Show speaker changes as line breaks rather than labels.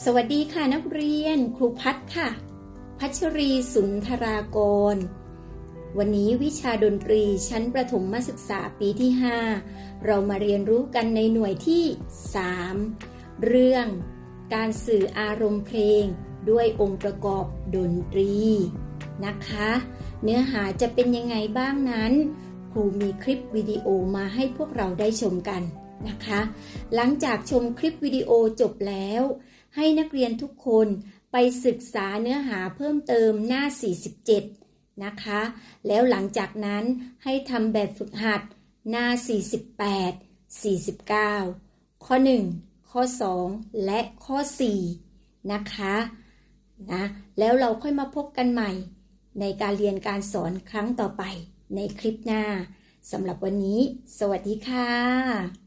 สวัสดีค่ะนักเรียนครูพัฒค่ะ พัชรีสุนทรากร วันนี้วิชาดนตรีชั้นประถมศึกษาปีที่ 5 เรามาเรียนรู้กันในหน่วยที่ 3 เรื่อง การสื่ออารมณ์เพลง ด้วยองค์ประกอบดนตรีนะคะ เนื้อหาจะเป็นยังไงบ้างนั้น ครูมีคลิปวิดีโอมาให้พวกเราได้ชมกันนะคะ หลังจากชมคลิปวิดีโอจบแล้ว ให้นักเรียนทุกคนไปศึกษาเนื้อหาเพิ่มเติมหน้า 47 นะคะ แล้วหลังจากนั้นให้ทำแบบฝึกหัดหน้า 48 49 ข้อ 1 ข้อ 2 และข้อ 4 นะคะนะแล้วเราค่อยมาพบกันใหม่ ในการเรียนการสอนครั้งต่อไปในคลิปหน้าสำหรับวันนี้ สวัสดีค่ะ